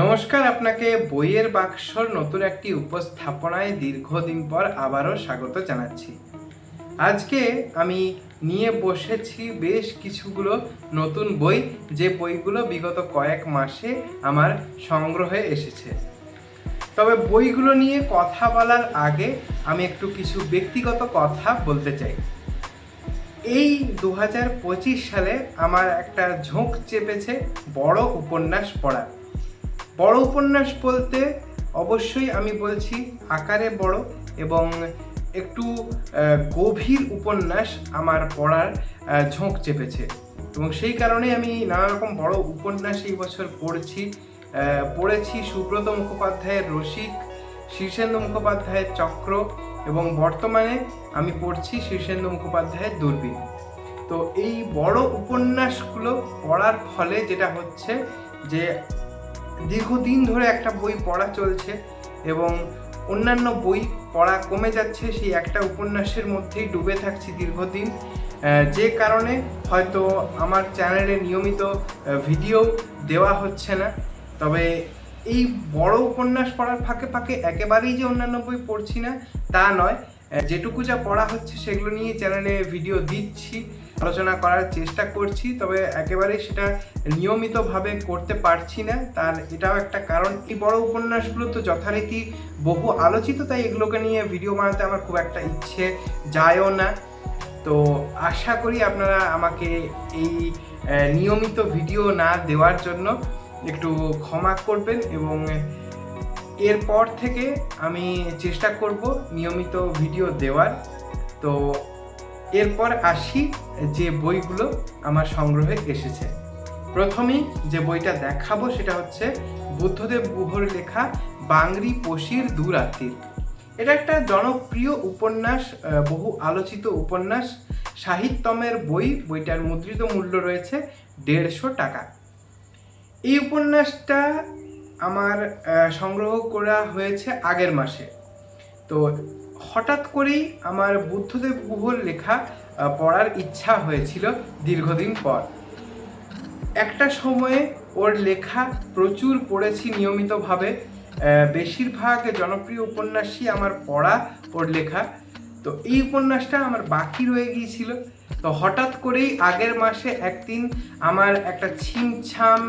নমস্কার আপনাকে বইয়ের বাক্সর নতুন একটি উপস্থাপনায় দীর্ঘদিন পর আবারও স্বাগত জানাচ্ছি। আজকে আমি নিয়ে বসেছি বেশ কিছুগুলো নতুন বই, যে বইগুলো বিগত কয়েক মাসে আমার সংগ্রহে এসেছে। তবে বইগুলো নিয়ে কথা বলার আগে আমি একটু কিছু ব্যক্তিগত কথা বলতে চাই। এই দু হাজার পঁচিশ সালে আমার একটা ঝোঁক চেপেছে বড় উপন্যাস পড়ার। বড় উপন্যাস বলতে অবশ্যই আমি বলছি আকারে বড় এবং একটু গভীর উপন্যাস আমার পড়ার ঝোঁক চেপেছে। এবং সেই কারণে আমি নানা রকম বড় উপন্যাস এই বছর পড়ছি। পড়েছি সুব্রত মুখোপাধ্যায়ের রসিক, শীর্ষেন্দু মুখোপাধ্যায়ের চক্র এবং বর্তমানে আমি পড়ছি শীর্ষেন্দু মুখোপাধ্যায়ের দূরবীন। তো এই বড় উপন্যাসগুলো পড়ার ফলে যেটা হচ্ছে যে দীর্ঘদিন ধরে একটা বই পড়া চলছে এবং অন্যান্য বই পড়া কমে যাচ্ছে, সেই একটা উপন্যাসের মধ্যেই ডুবে থাকছি দীর্ঘদিন। যে কারণে হয়তো আমার চ্যানেলে নিয়মিত ভিডিও দেওয়া হচ্ছে না। তবে এই বড় উপন্যাস পড়ার ফাঁকে ফাঁকে একেবারেই যে অন্যান্য বই পড়ছি না, তা নয়। যেটুকু যা পড়া হচ্ছে সেগুলো নিয়ে চ্যানেলে ভিডিও দিচ্ছি। আলোচনা করার চেষ্টা করছি, তবে একেবারেই সেটা নিয়মিতভাবে করতে পারছি না। তার এটাও একটা কারণ। এই বড় উপন্যাসগুলো তো যথারীতি বহু আলোচিত, তাই এগুলোকে নিয়ে ভিডিও বানাতে আমার খুব একটা ইচ্ছে যায়ও না। তো আশা করি আপনারা আমাকে এই নিয়মিত ভিডিও না দেওয়ার জন্য একটু ক্ষমা করবেন এবং এরপর থেকে আমি চেষ্টা করব নিয়মিত ভিডিও দেওয়ার। তো এরপর আসি যে বইগুলো আমার সংগ্রহে এসেছে। প্রথমেই যে বইটা দেখাবো সেটা হচ্ছে বুদ্ধদেব গুহর লেখা বাংরি পশির দুরাত্রির। এটা একটা জনপ্রিয় উপন্যাস বহু আলোচিত উপন্যাস। সাহিত্যমের বই, বইটার মুদ্রিত মূল্য রয়েছে দেড়শো টাকা। এই উপন্যাসটা আমার সংগ্রহ করা হয়েছে আগের মাসে। তো হঠাৎ করেই আমার বুদ্ধদেব গুহর লেখা পড়ার ইচ্ছা হয়েছিল দীর্ঘদিন পর। একটা সময়ে ওর লেখা প্রচুর পড়েছি নিয়মিতভাবে। বেশিরভাগ জনপ্রিয় উপন্যাসই আমার পড়া ওর লেখা। তো এই উপন্যাসটা আমার বাকি রয়ে গিয়েছিল। তো হঠাৎ করেই আগের মাসে একদিন আমার একটা ছিমছাম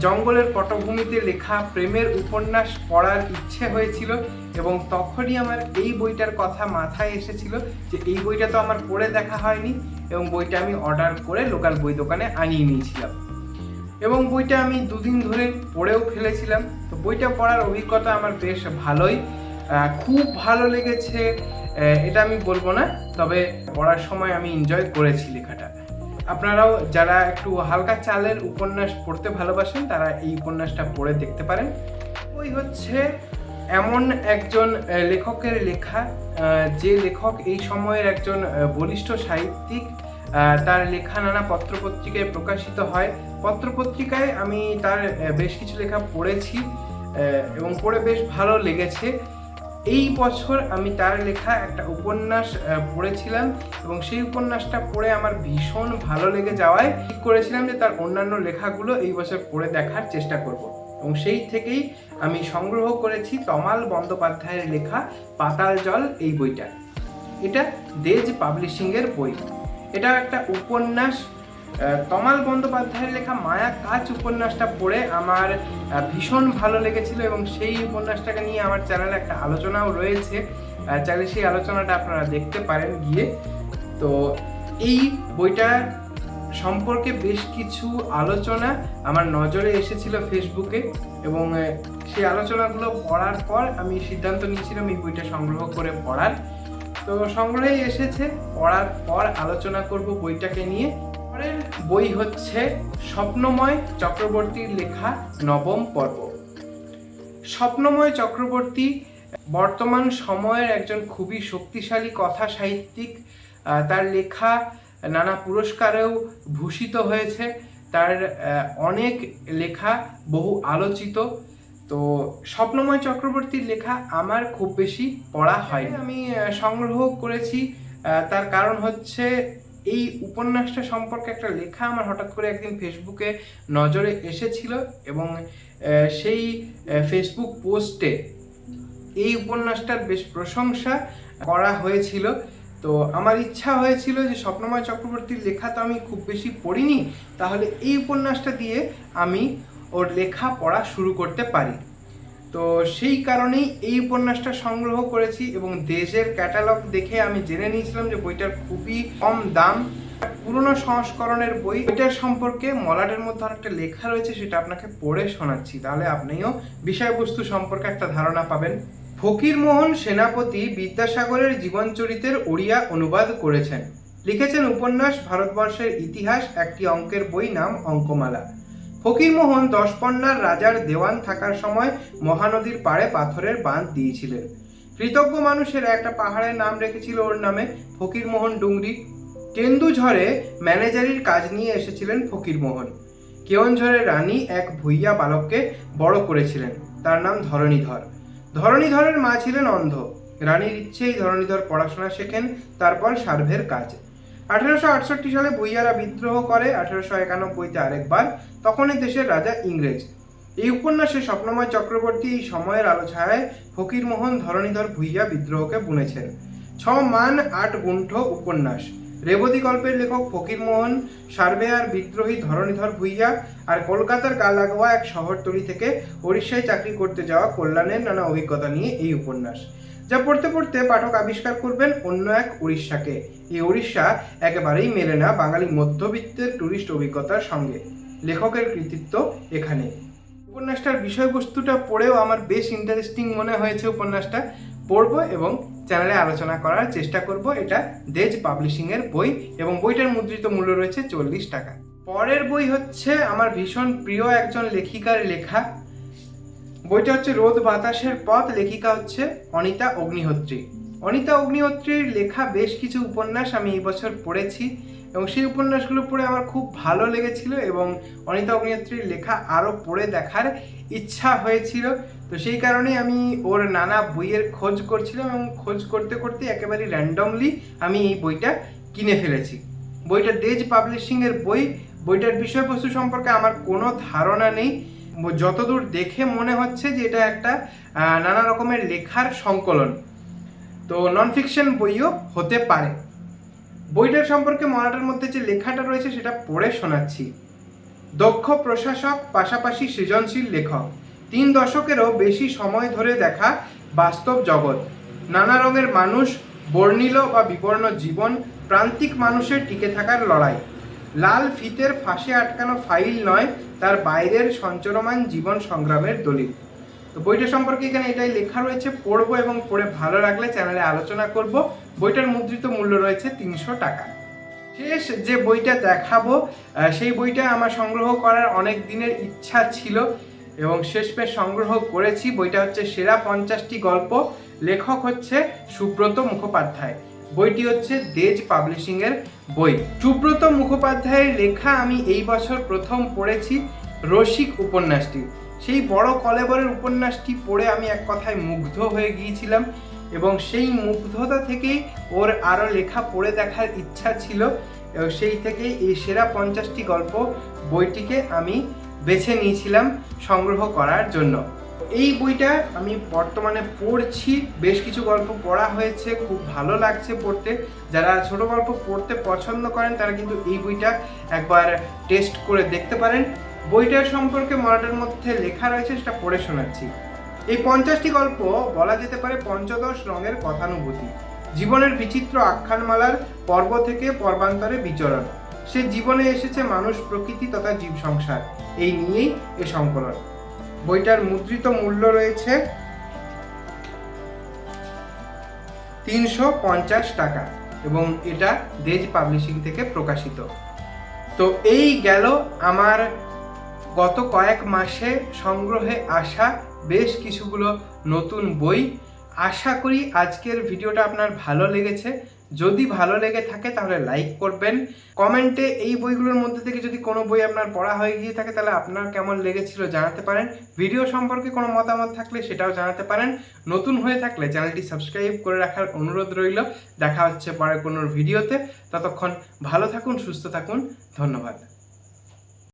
জঙ্গলের পটভূমিতে লেখা প্রেমের উপন্যাস পড়ার ইচ্ছে হয়েছিল এবং তখনই আমার এই বইটার কথা মাথায় এসেছিল যে এই বইটা তো আমার পড়ে দেখা হয়নি এবং বইটা আমি অর্ডার করে লোকাল বই দোকানে আনিয়ে নিয়েছিলাম। এবং বইটা আমি দুদিন ধরে পড়েও ফেলেছিলাম। তো বইটা পড়ার অভিজ্ঞতা আমার বেশ ভালোই। খুব ভালো লেগেছে। এটা আমি বলব না, তবে পড়ার সময় আমি এনজয় করেছি লেখাটা। আপনারাও যারা একটু হালকা চালের উপন্যাস পড়তে ভালোবাসেন, তারা এই উপন্যাসটা পড়ে দেখতে পারেন। ওই হচ্ছে এমন একজন লেখকের লেখা যে লেখক এই সময়ের একজন বলিষ্ঠ সাহিত্যিক তার লেখা নানা পত্রপত্রিকায় প্রকাশিত হয়। পত্রপত্রিকায় আমি তার বেশ কিছু লেখা পড়েছি এবং পড়ে বেশ ভালো লেগেছে। এই বছর আমি তার লেখা একটা উপন্যাস পড়েছিলাম এবং সেই উপন্যাসটা পড়ে আমার ভীষণ ভালো লেগে যাওয়ায় ঠিক করেছিলাম যে তার অন্যান্য লেখাগুলো এই বছর পড়ে দেখার চেষ্টা করব। এবং সেই থেকেই আমি সংগ্রহ করেছি তমাল বন্দ্যোপাধ্যায়ের লেখা পাতাল জল এই বইটা। এটা দেজ পাবলিশিংয়ের বই। এটা একটা উপন্যাস তমাল বন্দ্যোপাধ্যায়ের লেখা মায়া কাজ উপন্যাসটা পড়ে আমার ভীষণ ভালো লেগেছিল এবং সেই উপন্যাসটাকে নিয়ে আমার চ্যানেলে একটা আলোচনাও রয়েছে। চাইলে সেই আলোচনাটা আপনারা দেখতে পারেন গিয়ে। তো এই বইটা সম্পর্কে বেশ কিছু আলোচনা আমার নজরে এসেছিল ফেসবুকে এবং সেই আলোচনাগুলো পড়ার পর আমি সিদ্ধান্ত নিয়েছিলাম এই বইটা সংগ্রহ করে পড়ার। তো সংগ্রহে এসেছে, পড়ার পর আলোচনা করব বইটাকে নিয়ে। বই হচ্ছে স্বপ্নময় চক্রবর্তীর লেখা নবম পর্ব। স্বপ্নময় চক্রবর্তী বর্তমান সময়ের একজন খুবই শক্তিশালী কথা সাহিত্যিক তার লেখা নানা পুরস্কারেও ভূষিত হয়েছে। তার অনেক লেখা বহু আলোচিত। তো স্বপ্নময় চক্রবর্তীর লেখা আমার খুব বেশি পড়া হয় আমি সংগ্রহ করেছি। তার কারণ হচ্ছে এই উপন্যাসটা সম্পর্কে একটা লেখা আমার হঠাৎ করে একদিন ফেসবুকে নজরে এসেছিল এবং সেই ফেসবুক পোস্টে এই উপন্যাসটার বেশ প্রশংসা করা হয়েছিল। তো আমার ইচ্ছা হয়েছিল যে স্বপ্নময় চক্রবর্তীর লেখা তো আমি খুব বেশি পড়িনি, তাহলে এই উপন্যাসটা দিয়ে আমি ওর লেখা পড়া শুরু করতে পারি। তো সেই কারণেই এই উপন্যাসটা সংগ্রহ করেছি এবং দেশের ক্যাটালগ দেখে আমি জেনে নিয়েছিলাম যে বইটার খুবই কম দাম। পুরনো সংস্করণের বই, বইটার সম্পর্কে মলাটের মধ্যে একটা লেখা রয়েছে সেটা আপনাকে পড়ে শোনাচ্ছি। তাহলে আপনিও বিষয়বস্তু সম্পর্কে একটা ধারণা পাবেন। ফকিরমোহন সেনাপতি বিদ্যাসাগরের জীবন জীবনচরিতের ওড়িয়া অনুবাদ করেছেন। লিখেছেন উপন্যাস, ভারতবর্ষের ইতিহাস, একটি অঙ্কের বই নাম অঙ্কমালা। ফকিরমোহন দশপন্নার রাজার দেওয়ান থাকার সময় মহানদীর পাড়ে পাথরের বাঁধ দিয়েছিলেন। কৃতজ্ঞ মানুষের একটা পাহাড়ের নাম রেখেছিল ওর নামে ফকিরমোহন ডুংরি। কেন্দুঝড়ে ম্যানেজারির কাজ নিয়ে এসেছিলেন ফকিরমোহন। কেওনঝড়ের রানী এক ভুইয়া বালককে বড় করেছিলেন। তার নাম ধরণীধর। ধরণীধরের মা ছিলেন অন্ধ। রানীর ইচ্ছেই ধরণীধর পড়াশোনা শেখেন, তারপর সার্ভের কাজ। আঠারোশো আটষট্টি সালে ভুইয়ারা বিদ্রোহ করে, আঠারোশো একানব্বইতে আরেকবার, তখনই দেশের রাজা ইংরেজ। এই উপন্যাসে স্বপ্নময় চক্রবর্তী এই সময়ের আলো ছায়ায় ফকিরমোহন ধরণীধর ভুইয়া বিদ্রোহকে বুনেছেন। ছ মান আট গুণ্ঠ উপন্যাস। রেবতী গল্পের লেখক ফকিরমোহন সার্ভেয়ার বিদ্রোহী ধরণীধর ভুইয়া আর কলকাতার গা লাগোয়া এক শহরতলি থেকে ওড়িশায় চাকরি করতে যাওয়া কল্যাণের নানা অভিজ্ঞতা নিয়ে এই উপন্যাস। যা পড়তে পড়তে পাঠক আবিষ্কার করবেন অন্য এক উড়িষ্যাকে। এই উড়িষ্যা একেবারেই মেলে না বাঙালি মধ্যবিত্তের ট্যুরিস্ট অভিজ্ঞতার সঙ্গে। লেখকের কৃতিত্ব এখানে। উপন্যাসটার বিষয়বস্তুটা পড়েও আমার বেশ ইন্টারেস্টিং মনে হয়েছে উপন্যাসটা। পড়ব এবং চ্যানেলে আলোচনা করার চেষ্টা করব। এটা দেজ পাবলিশিংয়ের বই এবং বইটার মুদ্রিত মূল্য রয়েছে চল্লিশ টাকা। পরের বই হচ্ছে আমার ভীষণ প্রিয় একজন লেখিকার লেখা বইটা হচ্ছে রোদ বাতাসের পথ, লেখিকা হচ্ছে অনিতা অগ্নিহোত্রী। অনিতা অগ্নিহোত্রীর লেখা বেশ কিছু উপন্যাস আমি এই বছর পড়েছি এবং সেই উপন্যাসগুলো পড়ে আমার খুব ভালো লেগেছিল এবং অনিতা অগ্নিহোত্রীর লেখা আরও পড়ে দেখার ইচ্ছা হয়েছিল। তো সেই কারণেই আমি ওর নানা বইয়ের খোঁজ করছিলাম এবং খোঁজ করতে করতে একেবারে র্যান্ডমলি আমি এই বইটা কিনে ফেলেছি। বইটা দেজ পাবলিশিংয়ের বই। বইটার বিষয়বস্তু সম্পর্কে আমার কোনো ধারণা নেই। যতদূর দেখে মনে হচ্ছে যে এটা একটা নানা রকমের লেখার সংকলন। তো নন ফিকশন বইও হতে পারে। বইটার সম্পর্কে মলাটার মধ্যে যে লেখাটা রয়েছে সেটা পড়ে শোনাচ্ছি। দক্ষ প্রশাসক, পাশাপাশি সৃজনশীল লেখক। তিন দশকেরও বেশি সময় ধরে দেখা বাস্তব জগৎ। নানা রঙের মানুষ, বর্ণিল বা বিবর্ণ জীবন, প্রান্তিক মানুষের টিকে থাকার লড়াই। লাল ফিতের ফাঁসে আটকানো ফাইল নয় তার বাইরের সঞ্চরমান জীবন সংগ্রামের দলিল। তো বইটা সম্পর্কে এখানে এটাই লেখা রয়েছে। পড়ব এবং পড়ে ভালো লাগলে চ্যানেলে আলোচনা করব। বইটার মুদ্রিত মূল্য রয়েছে তিনশো টাকা। শেষ যে বইটা দেখাবো সেই বইটা আমার সংগ্রহ করার অনেক দিনের ইচ্ছা ছিল এবং শেষমেশ সংগ্রহ করেছি। বইটা হচ্ছে সেরা পঞ্চাশটি গল্প। লেখক হচ্ছে সুব্রত মুখোপাধ্যায়। বইটি হচ্ছে দেজ পাবলিশিংয়ের বই। সুব্রত মুখোপাধ্যায়ের লেখা আমি এই বছর প্রথম পড়েছি রসিক উপন্যাসটি। সেই বড় কলেবরের উপন্যাসটি পড়ে আমি এক কথায় মুগ্ধ হয়ে গিয়েছিলাম এবং সেই মুগ্ধতা থেকেই ওর আরও লেখা পড়ে দেখার ইচ্ছা ছিল। সেই থেকেই এই সেরা পঞ্চাশটি গল্প বইটিকে আমি বেছে নিয়েছিলাম সংগ্রহ করার জন্য। এই বইটা আমি বর্তমানে পড়ছি, বেশ কিছু গল্প পড়া হয়েছে, খুব ভালো লাগছে পড়তে। যারা ছোট গল্প পড়তে পছন্দ করেন, তারা কিন্তু এই বইটা একবার টেস্ট করে দেখতে পারেন। বইটার সম্পর্কে মরাটার মধ্যে লেখা রয়েছে, সেটা পড়ে শোনাচ্ছি। এই পঞ্চাশটি গল্প বলা যেতে পারে পঞ্চদশ রঙের কথানুভূতি। জীবনের বিচিত্র আখ্যানমালার পর্ব থেকে পর্বান্তরে বিচরণ। সে জীবনে এসেছে মানুষ, প্রকৃতি তথা জীব সংসার এই নিয়েই এ সংকলন। বইটার মুদ্রিত মূল্য রয়েছে তিনশো পঞ্চাশ টাকা এবং এটা দেজ পাবলিশিং থেকে প্রকাশিত। তো এই গেল আমার গত কয়েক মাসে সংগ্রহে আসা বেশ কিছুগুলো নতুন বই। আশা করি আজকের ভিডিওটা আপনার ভালো লেগেছে। যদি ভালো লেগে থাকে তাহলে লাইক করবেন। কমেন্টে এই বইগুলোর মধ্যে থেকে যদি কোনো বই আপনার পড়া হয়ে গিয়ে থাকে তাহলে আপনার কেমন লেগেছিল জানাতে পারেন। ভিডিও সম্পর্কে কোনো মতামত থাকলে সেটাও জানাতে পারেন। নতুন হয়ে থাকলে চ্যানেলটি সাবস্ক্রাইব করে রাখার অনুরোধ রইল। দেখা হচ্ছে পরে কোনো ভিডিওতে ততক্ষণ ভালো থাকুন, সুস্থ থাকুন। ধন্যবাদ।